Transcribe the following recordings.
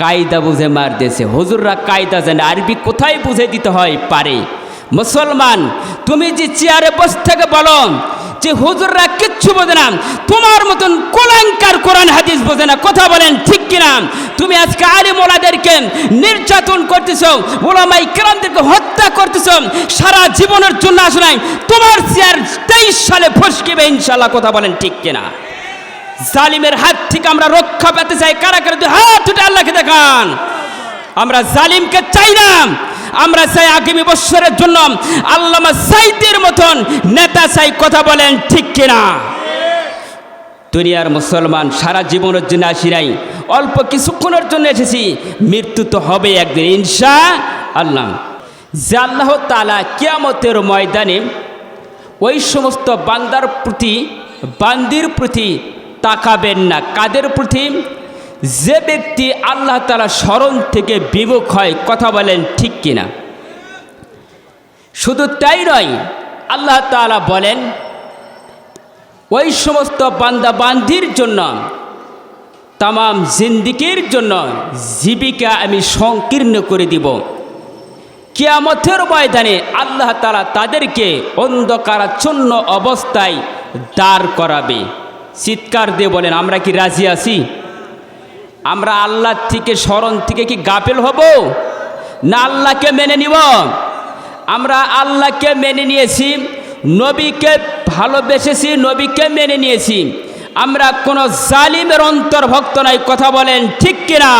কায়দা বুঝে মার দিয়েছে হুজুররা কায়দা জানে। আরবি কোথায় বুঝে দিতে হয়? পারে। মুসলমান, তুমি যে চেয়ারে বসে থেকে বলো যে হুজুররা কিচ্ছু বোঝে না। তোমার মতন কোলাঙ্কার কোরআন হাদিস বোঝে না। কথা বলেন ঠিক কিনা? তুমি আজকে আলিম ওলাদেরকে নির্যাতন করতেছ, ওলামাই কেরামদেরকে হত্যা করতেছ, সারা জীবনের জন্য আসলে তোমার চেয়ার তেইশ সালে ফসকিবে ইনশাল্লাহ কথা বলেন ঠিক কিনা? জালিমের হাত থেকে আমরা রক্ষা পেতে চাই। কারা কারা দুই হাত উঠে আল্লাহকে দেখান? আমরা জালিমকে চাই না। আমরা চাই আগামী বছরের জন্য আল্লামা সাইদের মতন নেতা চাই কথা বলেন ঠিক কিনা? দুনিয়ার মুসলমান সারা জীবনের জন্য আসি নাই। অল্প কিছুক্ষণের জন্য এসেছি। মৃত্যু তো হবে একদিন, ইনশা আল্লাহ। যে আল্লাহ তালা কিয়ামতের ময়দানে ওই সমস্ত বান্দার প্রতি, বান্দির প্রতি তাকাবেন না। কাদের প্রতি যে ব্যক্তি আল্লাহ তালা স্মরণ থেকে বিমুখ হয়, কথা বলেন ঠিক কিনা? শুধু তাই নয়, আল্লাহ তালা বলেন, ওই সমস্ত বান্দা বান্দির জন্য, তামাম জিন্দিগির জন্য জীবিকা আমি সংকীর্ণ করে দিব। কিয়ামতের ময়দানে আল্লাহ তালা তাদেরকে অন্ধকারাচ্ছন্ন অবস্থায় দাঁড় করাবে। চিৎকার দিয়ে বলেন, আমরা কি রাজি আছি? আমরা আল্লাহ থেকে, স্মরণ থেকে কি গাফেল হব? না আল্লাহকে মেনে নিব? আমরা আল্লাহকে মেনে নিয়েছি, নবীকে ভালোবেসেছি, নবীকে মেনে নিয়েছি। আমরা কোনো জালিমের অন্তর্ভক্ত নাই, কথা বলেন ঠিক কিনা?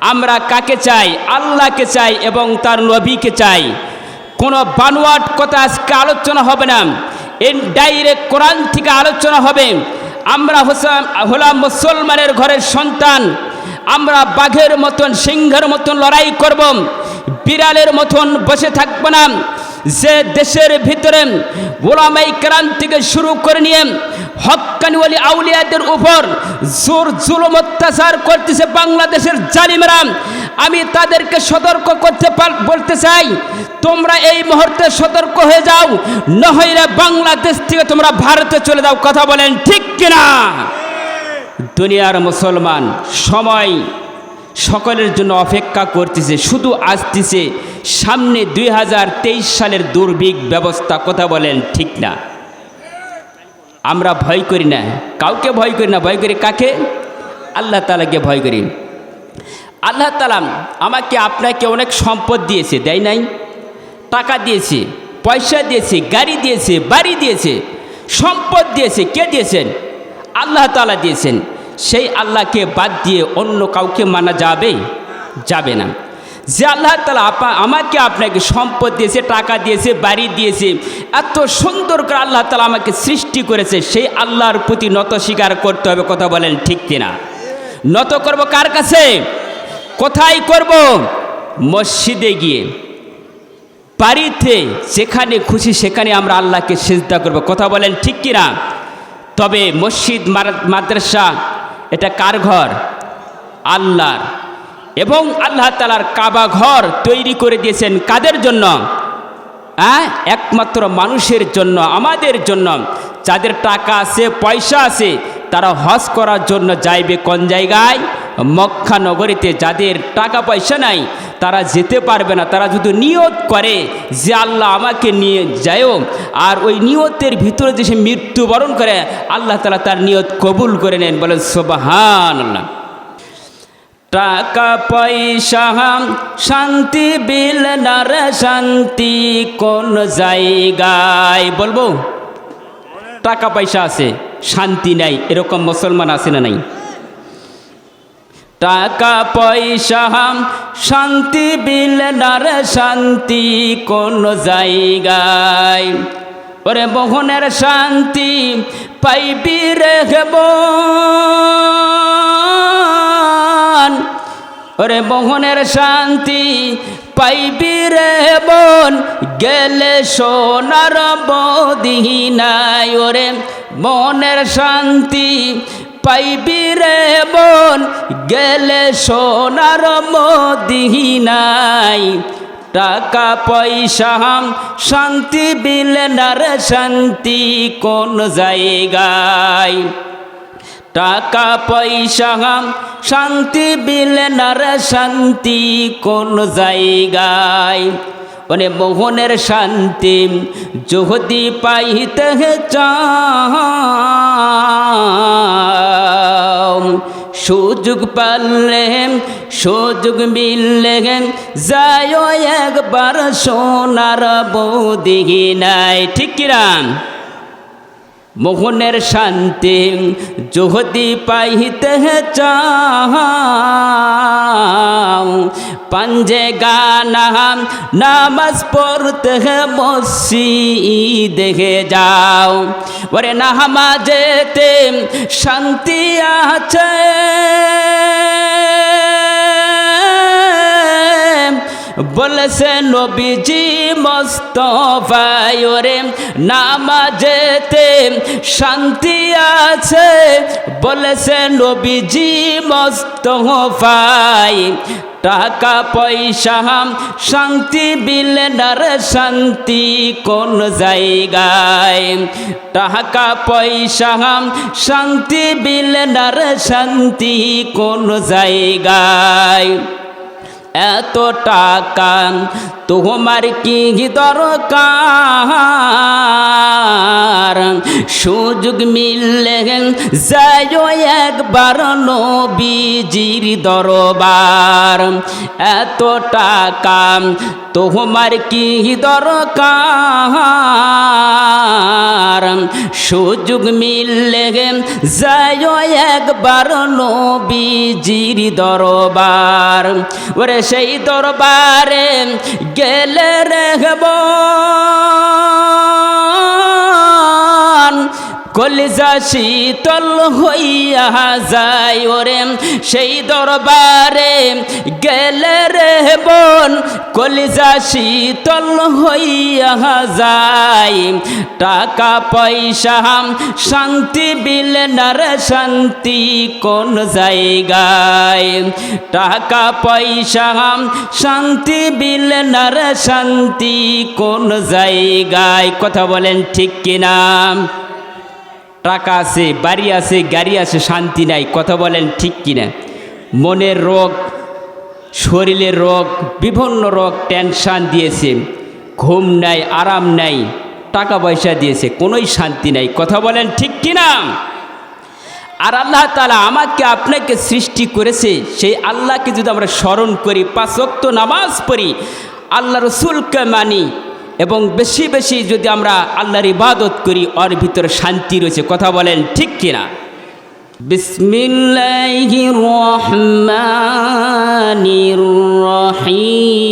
আমরা কাকে চাই? আল্লাহকে চাই এবং তার নবীকে চাই। কোনো বানোয়াট কথা আজকে আলোচনা হবে না। ডাইরেক্ট কোরআন থেকে আলোচনা হবে। আমরা হোসাম হলাম মুসলমানের ঘরের সন্তান। আমরা বাঘের মতন, সিংহের মতন লড়াই করব। বিড়ালের মতন বসে থাকব না। যে দেশের ভিতরে ওলামাই ক্রান্তিকে শুরু করে নিয়ে হক্কানিওয়ালি আউলিয়াদের উপর জোর জুলুম অত্যাচার করতেছে বাংলাদেশের জালিমরা। আমি তাদেরকে সতর্ক করতে বলতে চাই, তোমরা এই মুহূর্তে সতর্ক হয়ে যাও, নহইলে বাংলাদেশ থেকে তোমরা ভারতে চলে যাও। কথা বলেন ঠিক কিনা? দুনিয়ার মুসলমান সময় সকলের জন্য অপেক্ষা করতেছে, শুধু আসতেছে সামনে দুই হাজার তেইশ সালের দুর্ভিক ব্যবস্থা। কথা বলেন ঠিক না। আমরা ভয় করি না। কাউকে ভয় করি না, ভয় করি কাকে? আল্লাহ তালাকে ভয় করি। আল্লাহ তালাম আমাকে, আপনাকে অনেক সম্পদ দিয়েছে, দেয় নাই? টাকা দিয়েছে, পয়সা দিয়েছে, গাড়ি দিয়েছে, বাড়ি দিয়েছে, সম্পদ দিয়েছে, কে দিয়েছেন? আল্লাহ তালা দিয়েছেন। সেই আল্লাহকে বাদ দিয়ে অন্য কাউকে মানা যাবে? যাবে না। যে আল্লাহ তালা আপা আমাকে আপনাকে সম্পদ দিয়েছে, টাকা দিয়েছে, বাড়ি দিয়েছে, এত সুন্দর করে আল্লাহ তালা আমাকে সৃষ্টি করেছে, সেই আল্লাহর প্রতি নত স্বীকার করতে হবে, কথা বলেন ঠিক কিনা? নত করব কার কাছে? কোথায় করব? মসজিদে গিয়ে। বাড়িতে যেখানে খুশি সেখানে আমরা আল্লাহকে সেজদা করব, কথা বলেন ঠিক কিনা? তবে মসজিদ মাদ্রাসা, এটা কার ঘর? আল্লাহর। এবং আল্লাহ তালার কাবা ঘর তৈরি করে দিয়েছেন কাদের জন্য? হ্যাঁ একমাত্র মানুষের জন্য, আমাদের জন্য। যাদের টাকা আছে, পয়সা আছে, তারা হজ করার জন্য যাইবে কোন জায়গায়? মক্কা নগরীতে। যাদের টাকা পয়সা নাই, তারা যেতে পারবে না। তারা যদি নিয়ত করে যে আল্লাহ আমাকে নিয়ে যায়ও আর ওই নিয়তের ভিতরে যে সে মৃত্যুবরণ করে, আল্লাহ তালা তার নিয়ত কবুল করে নেন। বলেন সোবাহান আল্লাহ টাকা, পয়সা শান্তি, বিল, নার, শান্তি, কোন জায়গায় বলব? টাকা, পয়সা আছে, শান্তি নাই, এরকম মুসলমান আছে না নাই? টাকা, পয়সা শান্তি, বিল, নার, শান্তি, কোন জায়গায়? ওরে মোহনের শান্তি পাইবি রেখব ওরে মোহনের শান্তি পাইবি রে বোন, গেলে সোনার বদিনাই ওরে মনের শান্তি পাইবি রে বোন, গেলে সোনার মদিনাই টাকা, পয়সা শান্তি, বিলে, নার, শান্তি কোন জায়গায়? টাকা, পয়সা শান্তি বিলে নার শান্তি কোন জায়গায়? মানে মোহনের শান্তি যদি পাইতে চাও। সুযোগ পারলে সুযোগ মিললে যায় একবার সোনার বৌদিহি নাই ঠিক কিরাম মোহনের শান্তি যদি পাইতে চাও। পাঞ্জে গানা নামাজ পড়তে মসি দেখে যাও। ওরে নামাজেতে শান্তি আছে। বলেছে নবীজি মস্তফায় ওরে নামাজেতে শান্তি আছে। বলেছে নবীজি মস্তফায় টাকা, পয়সা, শান্তি বিলেনার শান্তি কোন জায়গায়? টাকা, পয়সা, শান্তি বিলেনার শান্তি কোন জায়গায়? এত টাকা, তোমার কি দরকার? সুযোগ মিললে যায় একবার নবীজির দরবার। এত টাকা, তোমার কি দরকার? সুযোগ মিললে যায় একবার নবীজির দরবার। ওরে সেই দরবারে গেলে রেখব কলিজা শীতল হইয়া যায় ওরে, সেই দরবারে গেলে রে বোন, কলিজা শীতল হইয়া যায়। টাকা, পয়সা, শান্তি, বিল, নার শান্তি কোন জায়গায়? টাকা, পয়সা, শান্তি, বিল, নার শান্তি কোন জায়গায়? কথা বলেন ঠিক কিনা? টাকা আছে, বাড়ি আছে, গাড়ি আছে, শান্তি নাই। কথা বলেন ঠিক কিনা? মনের রোগ, শরীরের রোগ, বিভিন্ন রোগ টেনশান দিয়েছে। ঘুম নাই, আরাম নাই, টাকা পয়সা দিয়েছে, কোনোই শান্তি নাই। কথা বলেন ঠিক কিনা? আর আল্লাহ তালা আমাকে, আপনাকে সৃষ্টি করেছে। সেই আল্লাহকে যদি আমরা স্মরণ করি পাঁচক্ত নামাজ পড়ি, আল্লাহ রসুলকে মানি এবং বেশি বেশি যদি আমরা আল্লাহর ইবাদত করি ওর ভিতরে শান্তি রয়েছে কথা বলেন ঠিক কিনা বিসমিল্লাহির রহমানির রহিম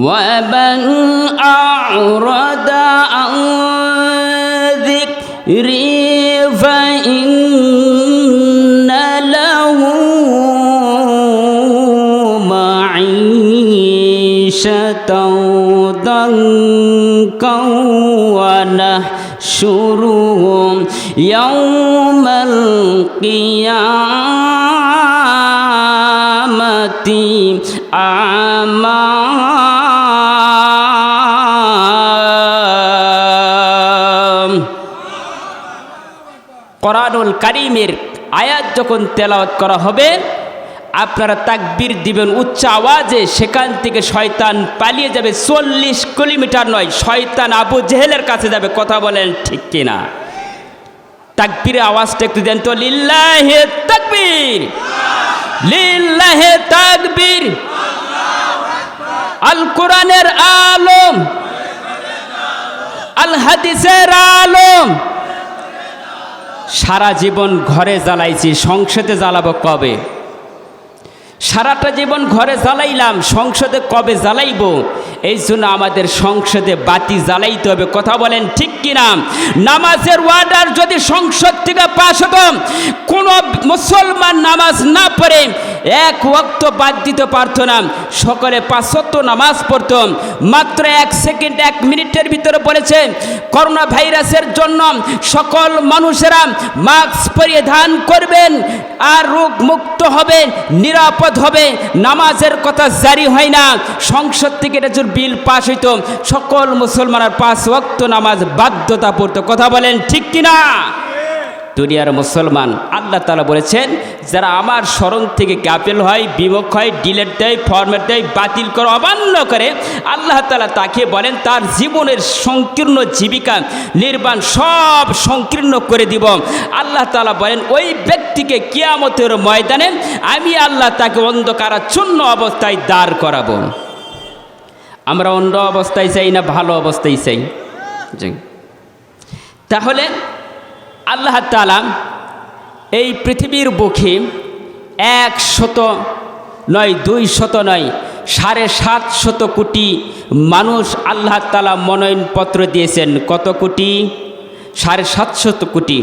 ومن أعرض عن ذكري معيشة ضنكا ونحشره يوم القيامة أعمى কোরআনুল কারিমের আয়াত যখন তেলাওয়াত করা হবে আপনারা তাকবির দিবেন উচ্চ আওয়াজে, সেখান থেকে শয়তান পালিয়ে যাবে। চল্লিশ কিলোমিটার নয়, শয়তান আবু জেহেলের কাছে যাবে। কথা বলেন ঠিক কিনা? তাকবীরের আওয়াজটা একটু দেন তো। লিল্লাহে তাকবীর লিল্লাহে তাকবীর। আল কোরআনের আলম, আল হাদিসের আলম। সারা জীবন ঘরে জ্বালাইছি, সংসদে জ্বালাবো কবে? সারাটা জীবন ঘরে জ্বালাইলাম, সংসদে কবে জ্বালাইব? এই জন্য আমাদের সংসদে বাতি জ্বালাইতে হবে। কথা বলেন ঠিক কিনা? নামাজের ওয়ার্ডার যদি সংসদ থেকে পাশ হতো, কোনো মুসলমান নামাজ না পড়ে এক ওয়াক্ত বাদ দিতে পারতো না। সকলে পাঁচশত নামাজ পড়ত মাত্র এক সেকেন্ড, এক মিনিটের ভিতরে বলেছে করোনা ভাইরাসের জন্য সকল মানুষেরা মাস্ক পরিধান করবেন আর রোগ মুক্ত হবে, নিরাপদ হবে। নামাজের কথা জারি হয় না। সংসদ থেকে এটা যদি বিল পাশ হইত, সকল মুসলমানের পাঁচ ওয়াক্ত নামাজ বাধ্যতা পড়তো কথা বলেন ঠিক কিনা? দুনিয়ার মুসলমান, আল্লাহ তালা বলেছেন, যারা আমার স্মরণ থেকে গাফেল হয়, বিমুখ হয়, ডিলেট দেয়, ফরম্যাট দেয়, বাতিল করে, অমান্য করে, আল্লাহ তালা তাকে বলেন, তার জীবনের সংকীর্ণ জীবিকা নির্বাণ সব সংকীর্ণ করে দিব। আল্লাহ তালা বলেন, ওই ব্যক্তিকে কিয়ামতের ময়দানে আমি আল্লাহ তাকে অন্ধকারাচ্ছন্ন অবস্থায় দাঁড় করাবো। আমরা অন্য অবস্থায় চাই না, ভালো অবস্থায় চাই? তাহলে আল্লাহ তালা এই পৃথিবীর বুকে এক শত নয় দুই শত নয়, সাড়ে সাত শত কোটি মানুষ আল্লাহ তালা মনোনয়নপত্র দিয়েছেন। কত কোটি? সাড়ে সাতশত কোটি।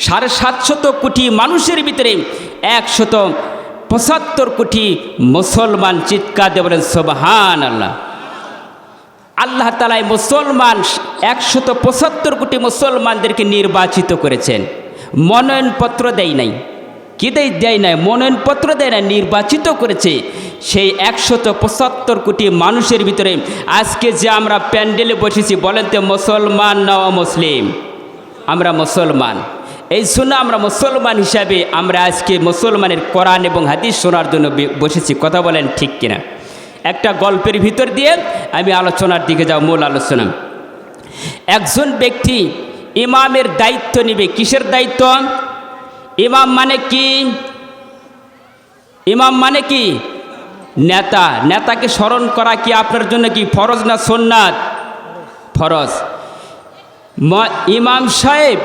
সাড়ে সাতশত কোটি মানুষের ভিতরে একশত পঁচাত্তর কোটি মুসলমান চিৎকার দিয়ে বলেন সোবাহান আল্লাহ আল্লাহ তালাই মুসলমান একশত পঁচাত্তর কোটি মুসলমানদেরকে নির্বাচিত করেছেন। মনোনয়নপত্র দেয় নাই। কি দেয় দেয় নাই? মনোনয়নপত্র দেয় না নির্বাচিত করেছে। সেই একশত পঁচাত্তর কোটি মানুষের ভিতরে আজকে যে আমরা প্যান্ডেলে বসেছি, বলেন তো, মুসলমান না মুসলিম আমরা মুসলমান। এই শুনে আমরা মুসলমান হিসাবে আমরা আজকে মুসলমানের কোরআন এবং হাদিস শোনার জন্য বসেছি। কথা বলেন ঠিক কিনা? একটা গল্পের ভিতর দিয়ে আমি আলোচনার দিকে যাব, মূল আলোচনা। একজন ব্যক্তি ইমামের দায়িত্ব নিবে। কিসের দায়িত্ব? ইমাম মানে কি? ইমাম মানে কি? নেতা। নেতাকে স্মরণ করা কি আপনার জন্য কি ফরজ না সোননাথ ফরজ। ইমাম সাহেব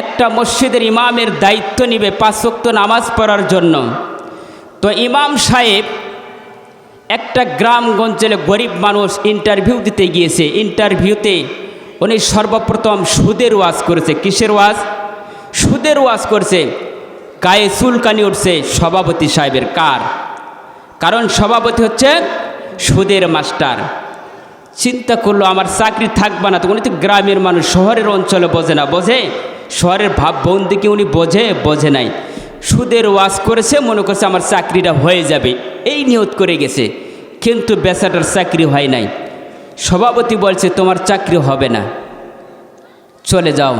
একটা মসজিদের ইমামের দায়িত্ব নিবে পাঁচক্ত নামাজ পড়ার জন্য। তো ইমাম সাহেব একটা গ্রামগঞ্জের গরিব মানুষ ইন্টারভিউ দিতে গিয়েছে। ইন্টারভিউতে উনি সর্বপ্রথম সুদের ওয়াজ করেছে। কিসের ওয়াজ? সুদের ওয়াজ করছে গায়ে চুলকানি উঠছে সভাপতি সাহেবের কার? কারণ সভাপতি হচ্ছে সুদের মাস্টার। চিন্তা করল, আমার চাকরি থাকবে না। তো উনি তো গ্রামের মানুষ, শহরের অঞ্চলে বোঝে না। বোঝে? শহরের ভাব বন্দিকে উনি বোঝে বোঝে নাই। সুদের ওয়াজ করেছে, মনে করছে আমার চাকরিটা হয়ে যাবে। এই নিয়ত করে গেছে। কিন্তু বেচাটার চাকরি হয় নাই। সভাপতি বলছে, তোমার চাকরি হবে না। চলে যাও।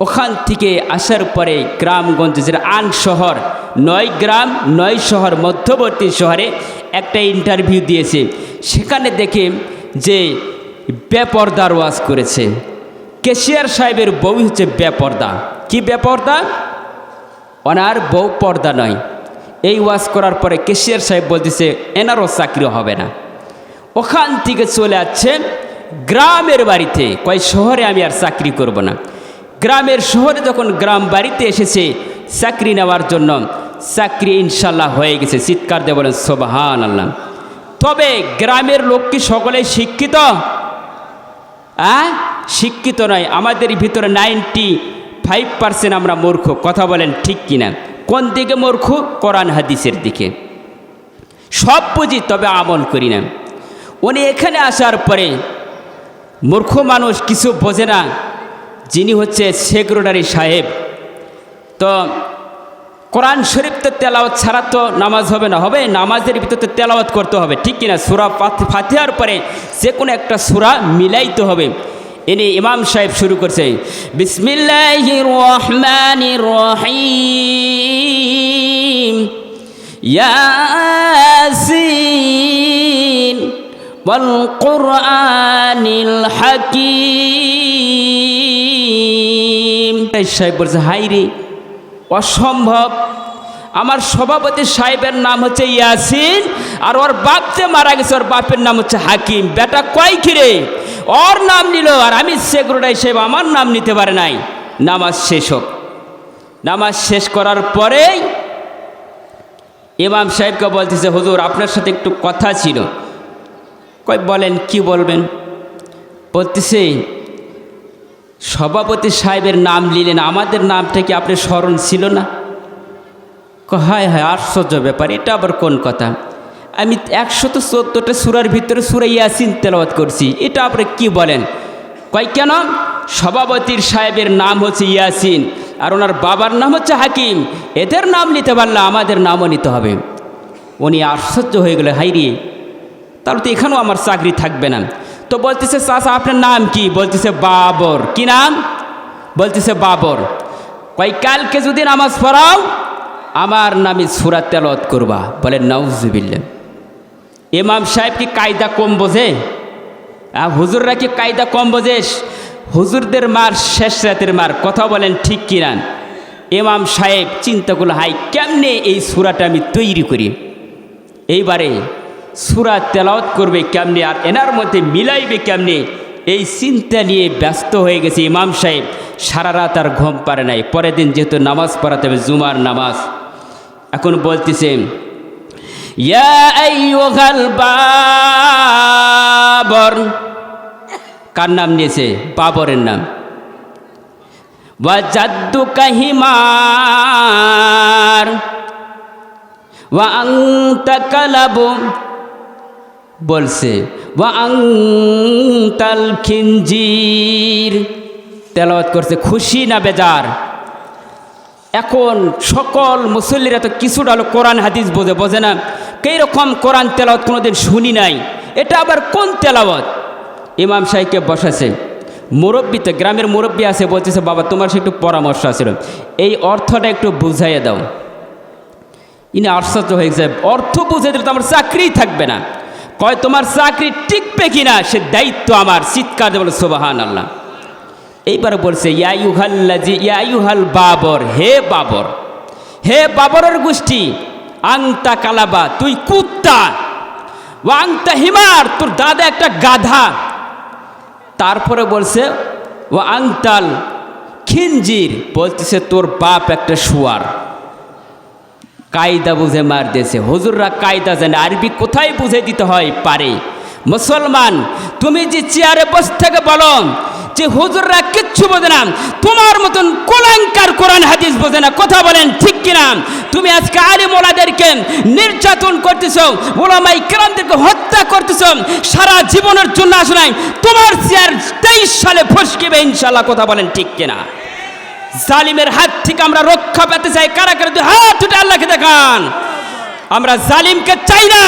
ওখান থেকে আসার পরে গ্রামগঞ্জ যেটা আন শহর, নয় গ্রাম, নয় শহর, মধ্যবর্তী শহরে একটা ইন্টারভিউ দিয়েছে। সেখানে দেখে যে বেপর্দার ওয়াজ করেছে। কেশিয়ার সাহেবের বউ হচ্ছে বেপর্দা। কি বেপর্দা? ওনার বউ পর্দা নয়। এই ওয়াজ করার পরে কেশিয়ার সাহেব বলতেছে, এনারও চাকরি হবে না। ওখান থেকে চলে যাচ্ছে গ্রামের বাড়িতে। কয়, শহরে আমি আর চাকরি করব না। গ্রামের শহরে যখন গ্রাম বাড়িতে এসেছে, চাকরি নেওয়ার জন্য চাকরি ইনশাল্লাহ হয়ে গেছে। চিৎকার দিয়ে বলেন সোবাহান আল্লাহ তবে গ্রামের লোক কি সকলেই শিক্ষিত? হ্যাঁ শিক্ষিত নয়। আমাদের ভিতরে নাইনটি ফাইভ পার্সেন্ট আমরা মূর্খ। কথা বলেন ঠিক কিনা? কোন দিকে মূর্খ? কোরআন হাদিসের দিকে। সব বুঝি, তবে আমল করি না। উনি এখানে আসার পরে মূর্খ মানুষ কিছু বোঝে না, যিনি হচ্ছে সেক্রেটারি সাহেব। তো কোরআন শরীফ তো তেলাওয়াত ছাড়া তো নামাজ হবে না। হবে, নামাজের ভিতরে তেলাওয়াত করতে হবে, ঠিক কিনা? সুরা ফাত- ফাতিহার পরে যে কোনো একটা সুরা মিলাইতে হবে। ইনি ইমাম সাহেব শুরু করছে, বিসমিল্লাহির রহমানির রহিম। ياسين والقرآن الحكيم হাকিম। সাহেব বলছে হাই রে, অসম্ভব। আমার সভাপতি সাহেবের নাম হচ্ছে ইয়াসিন আর ওর বাপ যে মারা গেছে, ওর বাপের নাম হচ্ছে হাকিম। বেটা কয় কিরে ওর নাম নিল আর আমি সেক্রেটারি সাহেব আমার নাম নিতে পারে নাই। নামাজ শেষ হোক। নামাজ শেষ করার পরেই ইমাম সাহেবকে বলতেছে, হুজুর, আপনার সাথে একটু কথা ছিল। কয় বলেন, কি বলবেন? বলতেছে, সভাপতি সাহেবের নাম নিলেন, আমাদের নামটা কি আপনার স্মরণ ছিল না? হায় হায়, আশ্চর্য ব্যাপার, এটা আবার কোন কথা? আমি একশত চোদ্দোটা সুরার ভিতরে সুরা ইয়াসিন করছি, এটা আবার কি বলেন? কয় কেন? সভাপতির সাহেবের নাম হচ্ছে ইয়াসিন, আর ওনার বাবার নাম হচ্ছে হাকিম। এদের নাম নিতে পারলে আমাদের নামও নিতে হবে। উনি আশ্চর্য হয়ে গেলে হাইরি তাহলে তো এখানেও আমার চাকরি থাকবে না। তো বলতেছে, চাচা, আপনার নাম কি? বলতেছে, বাবর। কি নাম? বলতেছে, বাবর। কই কালকে যদি নামাজ পড়াও, আমার নামে সুরা তেলত করবা। বলে নাউজুবিল্লা ইমাম সাহেব কি কায়দা কম বোঝে? হুজুররা কি কায়দা কম বোঝে? হুজুরদের মার, শেষ রাতের মার, কথা বলেন ঠিক কিনা? এমাম সাহেব চিন্তা করল হাই, কেমনে এই সুরাটা আমি তৈরি করি? এইবারে সুরা তেলাওত করবে কেমনে, আর এনার মধ্যে মিলাইবে কেমনে? এই চিন্তা নিয়ে ব্যস্ত হয়ে গেছে ইমাম সাহেব। সারা রাত আর ঘুম পারে নাই। পরের দিন যেহেতু নামাজ পড়াতে হবে, জুমার নামাজ। এখন বলতেছে, ইয়া কার নাম নিয়েছে? বাবরের নাম। ওয়াজাদ্দু কাহিমার ওয়া কালাবু বলছে ওয়া আংতাল খিনজির। তেলাওয়াত করছে, খুশি না বেজার? এখন সকল মুসল্লিরা তো কিছুটা হলো কোরআন, হাদিস বোঝে বোঝে না। রকম কোরআন তেলাওয়াত কোনোদিন শুনি নাই। এটা আবার কোন তেলাওয়াত? ইমাম সাহেবকে বসাছে মুরব্বী তো, গ্রামের মুরব্বী আছে, বলতেছে, বাবা, তোমার সে একটু পরামর্শ আছে এই অর্থটা একটু বুঝাইয়ে দাও। ইনি আশ্চর্য হয়ে গেছে, অর্থ বুঝে দিলে তো আমার চাকরি থাকবে না। কয়, তোমার চাকরি টিকবে কিনা, সে দায়িত্ব আমার। চিৎকার দেবো সোবাহান আল্লাহ এইবার বলছে ইয়াইহাল্লাজি ইয়াইহাল বাবর, হে বাবর, হে বাবরের গোষ্ঠী আংতা কালাবা, তুই কুত্তা ও আংতা হিমার, তোর দাদা একটা গাধা তারপরে বলছে ও আংটাল খিনজির বলতেছে, তোর বাপ একটা শুয়ার। কায়দা বুঝে মার দিয়েছে। হুজুররা কায়দা জানে। আরবি কোথায় বুঝে দিতে হয়? পারে। মুসলমান, তুমি যে চেয়ারে বসে থেকে বলো যে হুজুররা কিচ্ছু বোঝে না। তোমার মতন কোলাঙ্কার কোরআন হাদিস বোঝে না। কথা বলেন ঠিক কিনা? তুমি আজকে আলিম ওলাদেরকে নির্যাতন করতেছ, ওলামাই কেরামদেরকে হত্যা করতেছ, সারা জীবনের জন্য আসলে তোমার চেয়ার তেইশ সালে ফসকিবে ইনশাল্লাহ কথা বলেন ঠিক কিনা? জালিমের হাত থেকে আমরা রক্ষা পেতে চাই। কারা কারা হাত উঠে আল্লাহকে দেখান? আমরা জালিমকে চাই না।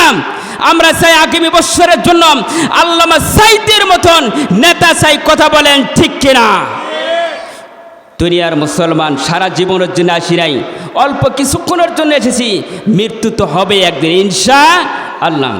আমরা চাই আগামী বছরের জন্য আল্লামা সাইদের মতন নেতা চাই কথা বলেন ঠিক কিনা? দুনিয়ার মুসলমান সারা জীবনের জন্য আসি নাই, অল্প কিছুক্ষণের জন্য এসেছি, মৃত্যু তো হবে একদিন, ইনশা আল্লাহ।